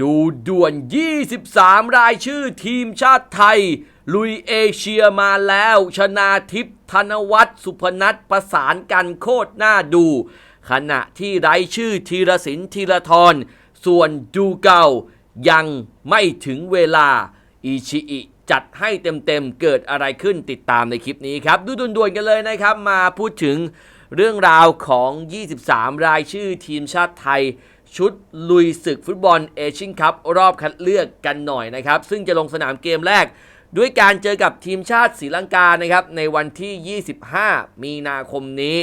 ดูด่วน 23 รายชื่อทีมชาติไทย ลุยเอเชียมาแล้ว ชนาทิพย์ธนวัฒน์สุพนัทประสานกันโคตรน่าดู ขณะที่ไร้ชื่อธีรศิลป์ธีรทรส่วนดูเก่ายังไม่ถึงเวลา อิชิอิจัดให้เต็มๆ เกิดอะไรขึ้นติดตามในคลิปนี้ครับ ดูด่วนๆกันเลยนะครับ มาพูดถึงเรื่องราวของ 23 รายชื่อทีมชาติไทย ชุดลุยศึกฟุตบอลเอเชียนคัพรอบคัดเลือกกันหน่อยนะครับ ซึ่งจะลงสนามเกมแรก ด้วยการเจอกับทีมชาติศรีลังกานะครับในวันที่ 25 มีนาคมนี้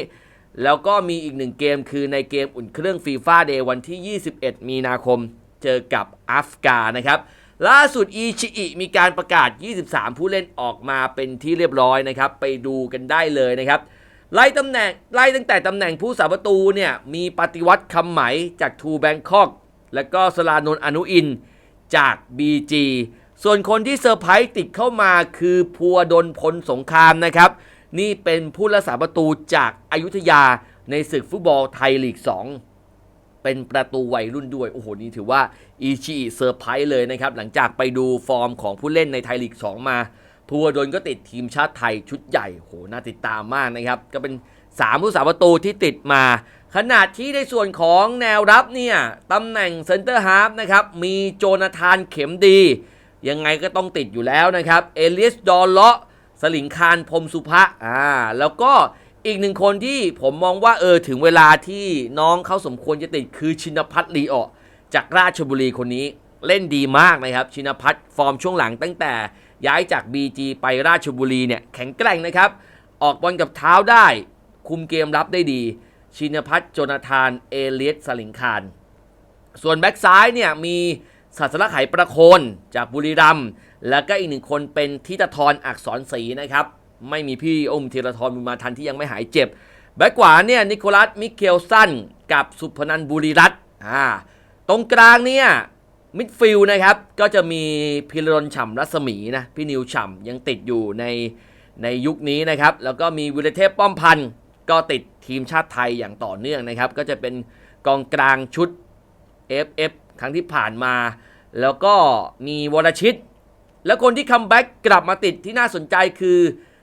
แล้วก็มีอีกหนึ่งเกมคือในเกมอุ่นเครื่องฟีฟ่าเดย์วันที่ 21 มีนาคมเจอกับอัฟกานะครับล่าสุดอีชิอิมีการประกาศ 23 ผู้เล่นออกมาเป็นที่เรียบร้อยนะครับ ไปดูกันได้เลยนะครับ ไล่ตำแหน่งไล่ตั้งแต่ตำแหน่งผู้สาประตูเนี่ยมีปฏิวัติคำไหมจากทูแบงคอก แล้วก็สลานนอนุอินจาก BG ส่วนคนที่เซอร์ไพรส์ติดเข้ามาคือพัวดลพลสงครามนะครับ นี่เป็นผู้รักษาประตูจากอายุทยาในศึกฟุตบอลไทยลีก 2 เป็นประตูวัยรุ่นด้วย โอ้โห นี่ถือว่าอีชีเซอร์ไพรส์เลยนะครับ หลังจากไปดูฟอร์มของผู้เล่นในไทยลีก 2 มา พัวดลก็ติดทีมชาติไทยชุดใหญ่โหน่าติดตามมากนะครับ ก็เป็น3ผู้สาประตูที่ติดมา ขนาดที่ในส่วนของแนวรับเนี่ยตำแหน่งเซนเตอร์ฮาร์ฟนะครับ มีโจนาธานเข็มดี ยังไงก็ต้องติดอยู่แล้วนะครับ เอเลียสดอลเลาะสลิงคารพรมสุภะอ่าแล้วก็อีกหนึ่งคนที่ผมมองว่าเออถึงเวลาที่น้องเขาสมควรจะติดคือชินพัฒน์ลีออจากราชบุรีคนนี้เล่นดีมากนะครับ ชินพัฒน์ฟอร์มช่วงหลังตั้งแต่ ย้ายจาก BG ไปราชบุรีเนี่ยแข็งแกร่งนะครับ ออกบอลกับเท้าได้ คุมเกมรับได้ดี ชินพัฒน์โจนาธาน เอเลียสสลิงคาร ส่วนแบ็กซ้ายเนี่ยมีศาสลักไหประโคนจากบุรีรัมย์แล้วก็อีกหนึ่งคนเป็นทิตทรอักษรศรีนะครับ ไม่มีพี่อมธีรทรบุญมาทันที่ยังไม่หายเจ็บ แบ็กขวาเนี่ยนิโคลัสมิเคลสันกับสุพนันบุรีรัตน์อ่าตรงกลางเนี่ย มิดฟิลด์นะครับ ก็จะมีพิรนฉ่ำรัศมีนะ พี่นิวฉ่ำยังติดอยู่ในในยุคนี้นะครับ แล้วก็มีวิรเทพป้อมพันธ์ก็ติดทีมชาติไทยอย่างต่อเนื่องนะครับ ก็จะเป็นกองกลางชุด FF ครั้งที่ผ่านมา แล้วก็มีวรชิต แล้วคนที่คัมแบ็กกลับมาติดที่น่าสนใจคือ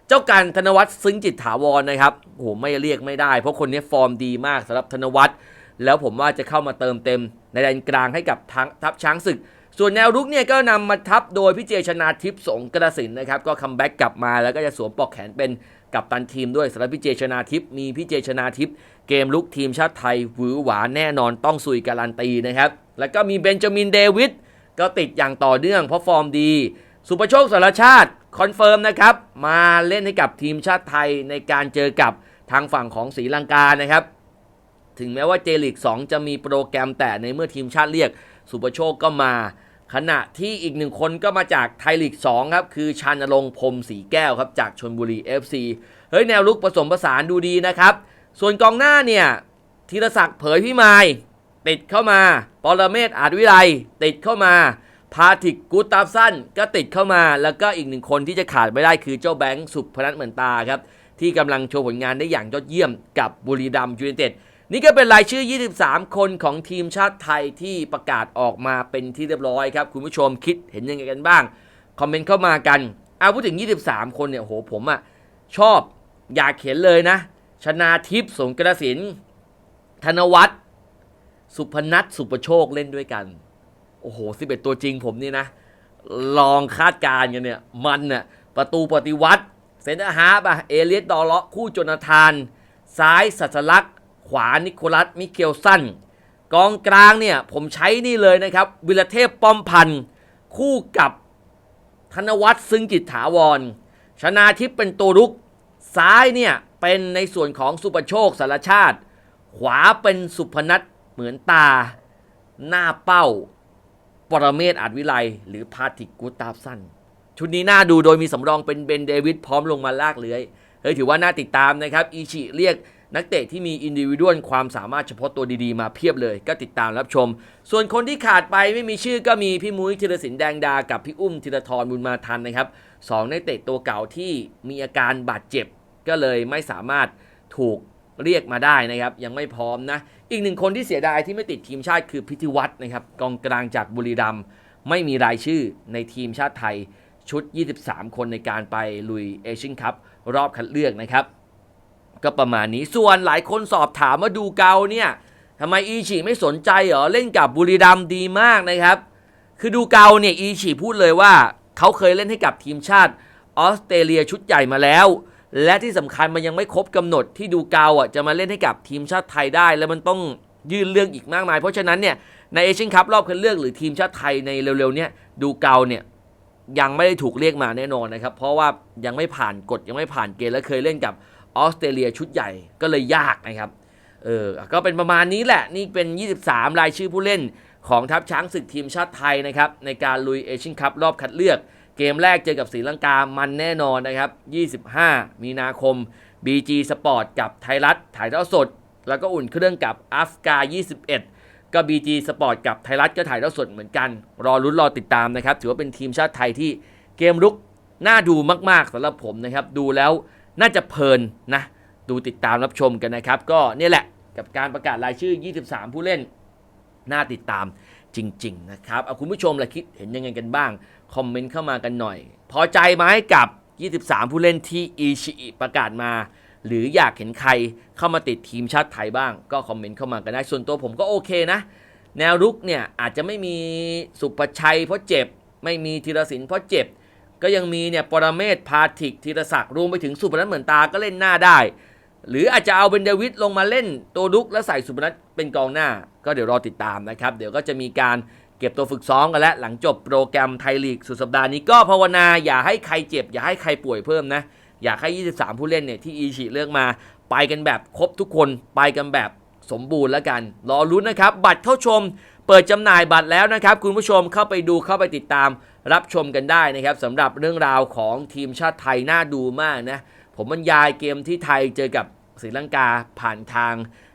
เจ้าการธนวัฒน์ซึ้งจิตถาวรนะครับโอ้โหไม่เรียกไม่ได้ เพราะคนนี้ฟอร์มดีมากสำหรับธนวัฒน์ แล้วผมว่าจะเข้ามาเติมเต็มในแดนกลางให้กับทางทัพช้างศึก ส่วนแนวรุกเนี่ยก็นำมาทับโดยพี่เจชนาทิพย์สงกระสินนะครับก็คัมแบ็กกลับมาแล้วก็จะสวมปลอกแขนเป็นกัปตันทีมด้วยสำหรับพี่เจชนาทิพย์มีพี่เจชนาทิพย์เกมลุกทีมชาติไทยหวือหวาแน่นอนต้องซุยการันตีนะครับแล้วก็มีเบนจามินเดวิดก็ติดอย่างต่อเนื่องเพราะฟอร์มดี สุประโชคสารชาติคอนเฟิร์มนะครับมาเล่นให้กับทีมชาติไทยในการเจอกับทางฝั่งของศรีลังกานะครับ ถึงแม้ว่าเจลิก2จะมีโปรแกรมแต่ในเมื่อทีมชาติเรียกสุประโชคก็มา ขณะที่อีกหนึ่งคนก็มาจากไทยลีก2ครับ คือชานรงพรมสีแก้วครับ จากชนบุรี FC เฮ้ย แนวลุกผสมผสานดูดีนะครับ ส่วนกองหน้าเนี่ยธีรศักดิ์เผยพิมายติดเข้ามา ปรเมศอาจวิไลติดเข้ามาพาทิกกูตาฟสันก็ติดเข้ามา แล้วก็อีกหนึ่งคนที่จะขาดไม่ได้คือเจ้าแบงค์สุพนัทเหมือนตาครับที่กำลังโชว์ผลงานได้อย่างยอดเยี่ยมกับบุรีรัมย์ยูไนเต็ด นี่ก็เป็นรายชื่อ 23 คนของทีมชาติไทยที่ประกาศออกมาเป็นที่เรียบร้อยครับ คุณผู้ชมคิดเห็นยังไงกันบ้าง คอมเมนต์เข้ามากัน เอาพูดถึง 23 คนเนี่ยโหผมอะชอบอยากเห็นเลยนะ ชนาทิพย์สงกระสิน ธนวัฒน์สุพนัทสุประโชคเล่นด้วยกัน โอ้โห 11 ตัวจริงผมนี่นะ ลองคาดการณ์กันเนี่ย มันน่ะประตูปฏิวัติเซนเตอร์ฮาร์ปอะเอเลียสดอเลาะคู่จนาธาน ซ้ายสัสลักษ ขวานิโคลัสมิเคลสันกองกลางเนี่ยผมใช้นี่เลยนะครับ วิลเทพป้อมพันธ์คู่กับธนวัฒน์ซึ่งจิตถาวร ชนาทิพย์เป็นตัวรุก ซ้ายเนี่ยเป็นในส่วนของสุประโชคสารชาติ ขวาเป็นสุพนัทเหมือนตา หน้าเป้า ปรเมศอาจวิไลหรือพาติกูตาสันชุดนี้น่าดูโดยมีสำรองเป็นเบนเดวิดพร้อมลงมาลากเลื้อยเฮ้ยถือว่าน่าติดตามนะครับ อีชิเรียก นักเตะที่มีอินดิวิดวลความสามารถเฉพาะตัวดีๆ มาเพียบเลย ก็ติดตามรับชม ส่วนคนที่ขาดไปไม่มีชื่อก็มีพี่มุ้ยธีรศิลป์แดงดา กับพี่อุ้มธีรทรบุญมาทันนะครับสองนักเตะตัวเก่าที่มีอาการบาดเจ็บ ก็เลยไม่สามารถถูกเรียกมาได้นะครับ ยังไม่พร้อมนะ อีกหนึ่งคนที่เสียดายที่ไม่ติดทีมชาติคือพิธีวัฒน์นะครับกองกลางจากบุรีรัมย์ไม่มีรายชื่อในทีมชาติไทยชุด 23 คนในการไปลุยเอเชียนคัพรอบคัดเลือกนะครับ ก็ประมาณนี้ส่วนหลายคนสอบถามว่าดูเกาเนี่ยทำไมอีชีไม่สนใจเหรอเล่นกับบุรีรัมดีมากนะครับ คือดูเกาเนี่ยอีชีพูดเลยว่าเขาเคยเล่นให้กับทีมชาติออสเตรเลียชุดใหญ่มาแล้ว และที่สำคัญมันยังไม่ครบกำหนดที่ดูเกาอะจะมาเล่นให้กับทีมชาติไทยได้ แล้วมันต้องยื่นเรื่องอีกมากมาย เพราะฉะนั้นเนี่ยในเอเชียนคัพรอบคัดเลือกหรือทีมชาติไทยในเร็วๆเนี่ยดูเกาเนี่ยยังไม่ได้ถูกเรียกมาแน่นอนนะครับ เพราะว่ายังไม่ผ่านกฎยังไม่ผ่านเกณฑ์และเคยเล่นกับ ออสเตรเลียชุดใหญ่ก็เลยยากนะครับ เออ ก็เป็นประมาณนี้แหละ นี่เป็น 23 รายชื่อผู้เล่นของทัพช้างศึกทีมชาติไทยนะครับ ในการลุยเอเชียนคัพรอบคัดเลือก เกมแรกเจอกับศรีลังกา มันแน่นอนนะครับ 25 มีนาคม BG Sport กับไทยรัฐ ถ่ายทอดสด แล้วก็อุ่นเครื่องกับอัฟกา 21 ก็ BG Sport กับไทยรัฐก็ถ่ายทอดสดเหมือนกัน รอรุ้นรอติดตามนะครับ ถือว่าเป็นทีมชาติไทยที่เกมรุกน่าดูมาก ๆสำหรับผมนะครับ ดูแล้ว น่าจะเพลินนะดูติดตามรับชมกันนะครับ ก็เนี่ยแหละกับการประกาศรายชื่อ 23 ผู้เล่น น่าติดตามจริง ๆ นะครับเอาคุณผู้ชมละคิดเห็นยังไงกันบ้าง คอมเมนต์เข้ามากันหน่อย พอใจไหมกับ 23 ผู้เล่นที่อีชิประกาศมา หรืออยากเห็นใครเข้ามาติดทีมชาติไทยบ้าง ก็คอมเมนต์เข้ามากันได้ส่วนตัวผมก็โอเคนะ แนวรุกเนี่ยอาจจะไม่มีสุประชัยเพราะเจ็บ ไม่มีธีรศิลป์เพราะเจ็บ ก็ยังมีเนี่ยปรเมศพาทิกธีรศักดิ์รวมไปถึงสุพนัทเหมือนตาก็เล่นหน้าได้ หรืออาจจะเอาเบนเดวิดลงมาเล่นตัวลุกแล้วใส่สุพนัทเป็นกองหน้า ก็เดี๋ยวรอติดตามนะครับ เดี๋ยวก็จะมีการเก็บตัวฝึกซ้อมกันแล้วหลังจบโปรแกรมไทยลีกสุดสัปดาห์นี้ก็ภาวนาอย่าให้ใครเจ็บ อย่าให้ใครป่วยเพิ่มนะ อยากให้ 23 ผู้เล่นเนี่ยที่อีชิเลือกมาไปกันแบบครบทุกคนไปกันแบบสมบูรณ์แล้วกัน รอรุ้นนะครับ บัตรเข้าชม เปิดจำหน่ายบัตรแล้วนะครับ คุณผู้ชมเข้าไปดูเข้าไปติดตาม รับชมกันได้นะครับสำหรับเรื่องราวของทีมชาติไทยน่าดูมากนะ ผมบรรยายเกมที่ไทยเจอกับศรีลังกาผ่านทาง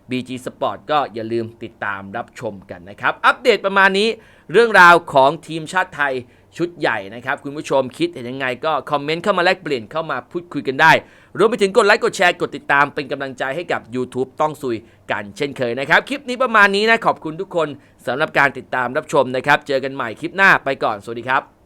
BG Sport ก็อย่าลืมติดตามรับชมกันนะครับ อัปเดตประมาณนี้เรื่องราวของทีมชาติไทยชุดใหญ่นะครับ คุณผู้ชมคิดเห็นยังไงก็คอมเมนต์เข้ามาแลกเปลี่ยนเข้ามาพูดคุยกันได้ รวมไปถึงกดไลค์กดแชร์กดติดตามเป็นกำลังใจให้กับ YouTube ต้องซุยกันเช่นเคยนะครับ คลิปนี้ประมาณนี้นะขอบคุณทุกคนสำหรับการติดตามรับชมนะครับ เจอกันใหม่คลิปหน้าไปก่อนสวัสดีครับ